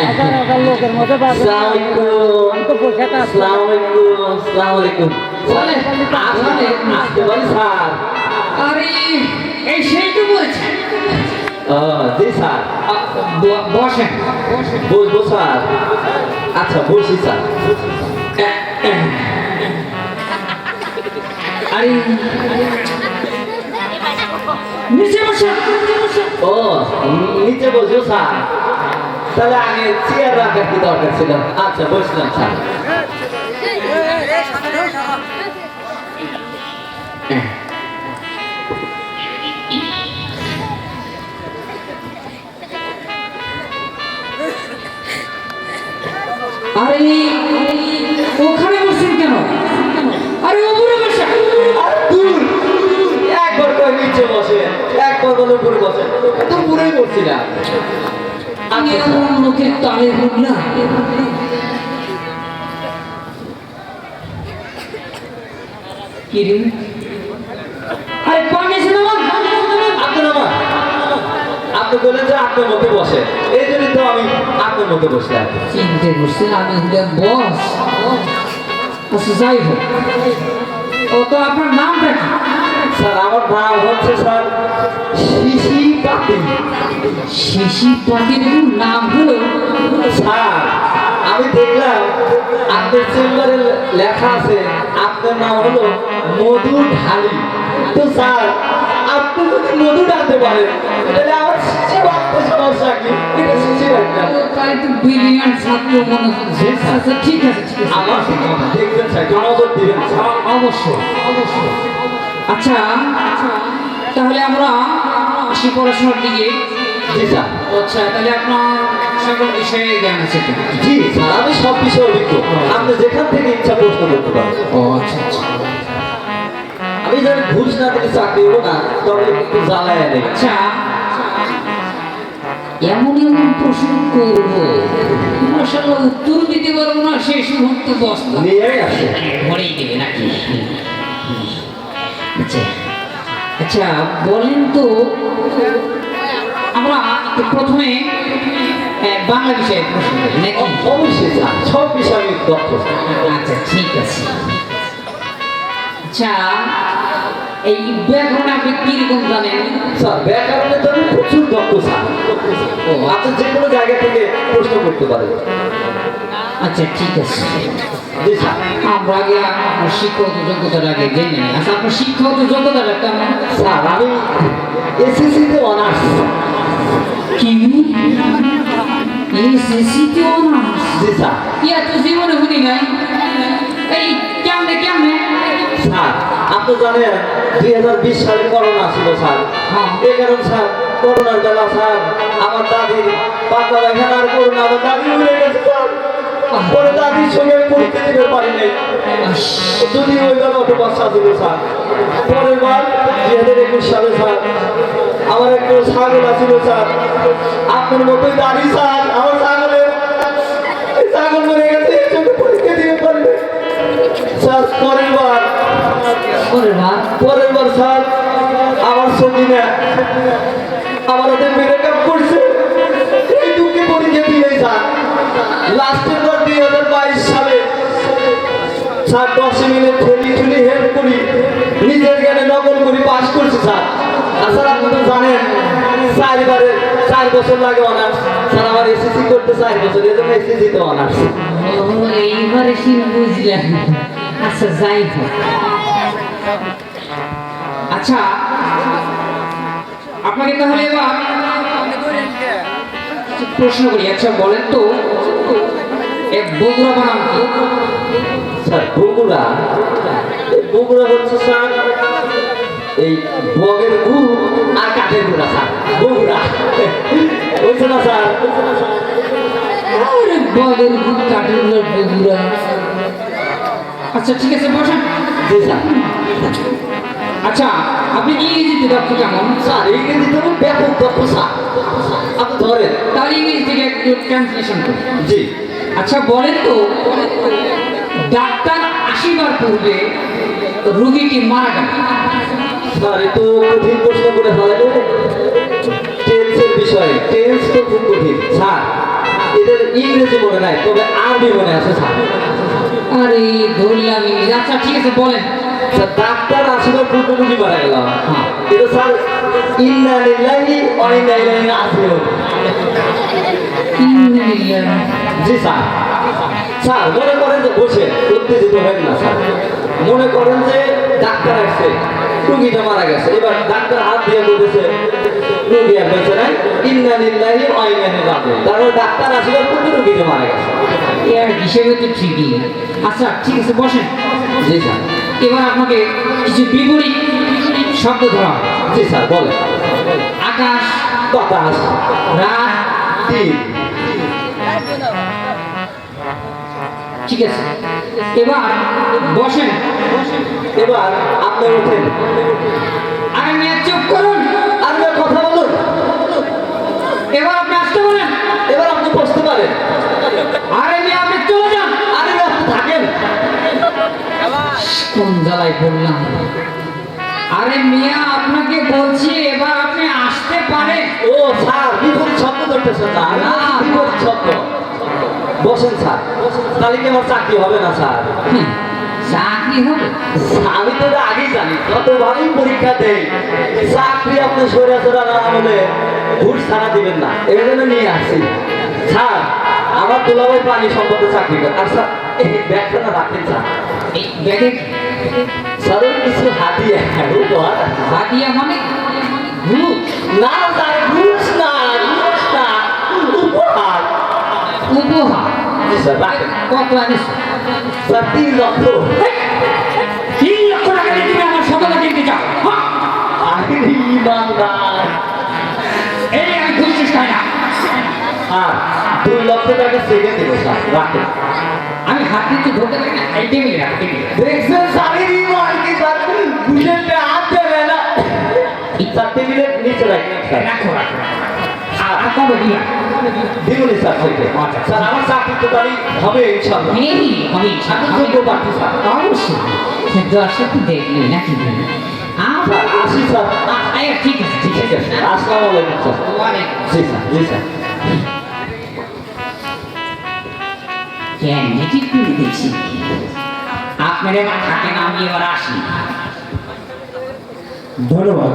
হাজার হাজার লোকের মধ্যে আরে এই সেই তো বলছে জি স্যার। বসেন। বসবো স্যার। আচ্ছা বসি স্যার। আরে নিচে বসেন ও নিচে বসবো স্যার। তাহলে আগে চেয়ার রাখার কি দরকার ছিল। আচ্ছা বসলাম স্যার আরে, ওখানে বসছেন কেন? আরে ওপরে বসেন। আর, দূর। একবার নিচে বসে একবার বলে উপরে বসে তো পুরোই বসছি না আমি। এমন লোকের তালে বুঝলাম কি রে? আরে পানি এসে আপনার আমার। আপনি বলেন যে আপনার মধ্যে বসে। এই জন্য তো আমি আপনার মধ্যে বসে আছি। চিনতে বসছেন আমি হলাম বস। আচ্ছা যাই হোক। ও তো আপনার নামটা কি? স্যার আমার নাম হচ্ছে স্যার শিশি পাখির নাম হলো স্যার আমি দেখলাম আপনার চেম্বারে লেখা আছে আপনার নাম হলো মধু ঢালি। তো স্যার আপনি যদি মধু ডালতে পারেন তাহলে আমার শিশি বাড়তে সমস্যা কি? এটা শিশি রাখবেন তাই তো ব্রিলিয়ান্ট ছাত্র মনে হচ্ছে। আচ্ছা ঠিক আছে ঠিক আছে। আমার দিবেন। অবশ্যই অবশ্যই। আচ্ছা তাহলে আমরা আসি পড়াশোনার দিকে। জি আচ্ছা তাহলে আপনার সকল বিষয়ে জ্ঞান আছে জি স্যার আমি সব বিষয়ে অভিজ্ঞ। আপনি যেখান থেকে ইচ্ছা প্রশ্ন করতে পারেন। ও আচ্ছা আচ্ছা। আমি জানি ঘুষ না দিলে চাকরি হব না তবে একটু জ্বালায় নেই। আচ্ছা। এমন এমন প্রশ্ন করব। মাসাল্লাহ উত্তর দিতে পারব না শেষ মুহূর্ত বস্ত নিয়ে আসে। ভরেই দেবে নাকি? আচ্ছা আচ্ছা বলেন তো আমরা প্রথমে বাংলা বিষয়ে অবশ্যই সব বিষয়ে দক্ষ আচ্ছা ঠিক আছে। আচ্ছা এই ব্যাকরণ আপনি কীরকম জানেন? স্যার ব্যাকরণে তো আমি প্রচুর দক্ষ স্যার। ও আপনি যে কোনো জায়গা থেকে প্রশ্ন করতে পারেন। আচ্ছা ঠিক আছে। আমরা আপনার শিক্ষক যোগ্যতার আগে জেনে নিই। আচ্ছা আপনার শিক্ষক যোগ্যতাটা কেমন স্যার আমি এসএসসিতে অনার্স। কি? এসএসসিতে অনার্স? জি স্যার। ইয়া তো জীবনে শুনি নাই? এই কেমনে কেমনে? স্যার আপনি জানেন দুই হাজার বিশ সালে করোনা ছিল স্যার। হ্যাঁ। এই কারণ স্যার করোনার বেলা স্যার আমার দাদির পাতলা পায়খানা আর করোনা আমার দাদি উড়ে গেছে স্যার। পরে দাদির সঙ্গে আমি যদি ওই বেলা অটো বাচ্চা ছিল স্যার পরের বার দুই হাজার একুশ সালে স্যার আমার একটা ছাগল আছিল স্যার। আপনার মতোই দাড়ি স্যার আমার ছাগলের। ছাগল মরে গেছে পরীক্ষা দিতে পারি স্যার পরের বার পরের বার? স্যার আমার সঙ্গী না আমার হাতে মেকআপ করছে। এই দুঃখে পরীক্ষা দিয়ে স্যার। লাস্টের বার দুই হাজার বাইশ স্যার দশ মিনিট ঠেলি ঠেলি হেল্প করি নিজের জ্ঞানে নকল করি পাস করছি স্যার। আর স্যার আপনি তো জানেন চারবারে চার বছর লাগে অনার্স। স্যার আমার এসএসসি করতে চার বছর এই জন্য এসএসসি তো অনার্স। এইবারে শুনে বুঝলাম আচ্ছা যাই হোক। আচ্ছা আপনাকে তাহলে এবার প্রশ্ন করি। আচ্ছা বলেন তো এক বগুড়া বানাম স্যার বগুড়া? এই বগুড়া হচ্ছে স্যার এই বগের গু আর কাঠের গুড়া স্যার বগুড়া। বুঝছে না স্যার? বগের বুক কাঠের বগুড়া। আচ্ছা ঠিক আছে বসেন। জি স্যার। আচ্ছা আপনি ইংরেজিতে দক্ষ কেমন স্যার ইংরেজি তো আমি ব্যাপক দক্ষ স্যার। আপনি ধরেন। তাহলে ইংরেজি থেকে একটু ট্রান্সলেশন করি জি। আচ্ছা বলেন তো ডাক্তার আসিবার পূর্বে রুগীটি মারা গেল? স্যার এ তো কঠিন প্রশ্ন করে ফেলালে। টেন্সের বিষয়ে টেন্স তো খুব কঠিন। স্যার এদের ইংরেজি মনে নাই তবে আরবি মনে আছে স্যার। আরে ধরলাম ইংরেজি। আচ্ছা ঠিক আছে বলেন। স্যার ডাক্তার আসলে পূর্ব রুগী মারা গেল। হ্যাঁ। কিন্তু স্যার ইন্না লিল্লাহি ওয়া ইন্না ইলাইহি রাজিউন। ইন্দ্রিয়াম। জি স্যার। স্যার মনে করেন যে বসে উত্তেজিত হবেন না স্যার। মনে করেন যে ডাক্তার আসছে রুগীটা মারা গেছে। এবার ডাক্তার হাত দিয়ে বলতেছে রুগী আর বেঁচে নাই ইন্না তারপর ডাক্তার আসলে পূর্ব রুগীটা মারা গেছে? এর হিসেবে তো ঠিকই। আচ্ছা ঠিক আছে বসেন। জি স্যার। এবার আপনাকে কিছু বিপরীত শব্দ ধরা। জি স্যার বলেন। আকাশ বাতাস রাত দিন। ঠিক আছে। এবার বসেন। এবার আপনি ওঠেন আরে মেয়ে চুপ করুন আর কথা বলুন। এবার আপনি আসতে বলেন এবার আপনি বসতে পারেন। আপনি চলে যান। আরে আপনি থাকেন। কোন জ্বালায় পড়লাম। আরে মিয়া, আপনাকে বলছি, এবার আপনি আসতে পারেন। ও, স্যার বিপরীত শব্দ ধরতেছেন না বসেন স্যার। তাহলে কি আমার চাকরি হবে না স্যার? চাকরি হবে? আমি তো আগেই জানি কতবারই পরীক্ষা দেই। চাকরি আপনি সরে দিবেন না। এই জন্য নিয়ে আসছি। স্যার আমার প্রাণী সম্পদে চাকরি করে। আর স্যার এই ব্যাগটা না রাখেন স্যার। এই ব্যাগে স্যার কিছু হাতিয়ে উপহার হাতিয়া মানে? ভূত না স্যার ঘুষ না ঘুষ না উপহার রাখেন কত আনিস? স্যার তিন লক্ষ। তিন লক্ষ টাকা দিয়ে তুমি আমার সকালে কিনতে চাও। হ্যাঁ? আরে ইমানদার। এই আমি খুঁজছিস তাই না? আর দুই লক্ষ টাকা সেকে দেবো স্যার আমি হাত দিতে ধরতে পারি না এই টেবিলে রাখ দেখছেন স্যারের ইমান কি স্যার ঘুষের হাত দেবে না। স্যার টেবিলের নিচে রাখেন স্যার। রাখো রাখো। আর আর কবে স্যার থেকে। স্যার আমার চাকরি তো তাহলে হবে ইনশাল্লাহ এই আমি আমি আমি যোগ্য প্রার্থী স্যার। অবশ্যই। দর্শক দেখলি নাকি? স্যার আসি স্যার। ঠিক আছে ঠিক ঠিক আছে। আছে। আসসালামু আলাইকুম স্যার। জি স্যার জি স্যার। ক্যান্ডিডেট করে দেখছি আপনার এবার থাকেন আমি এবার আসি। ধন্যবাদ।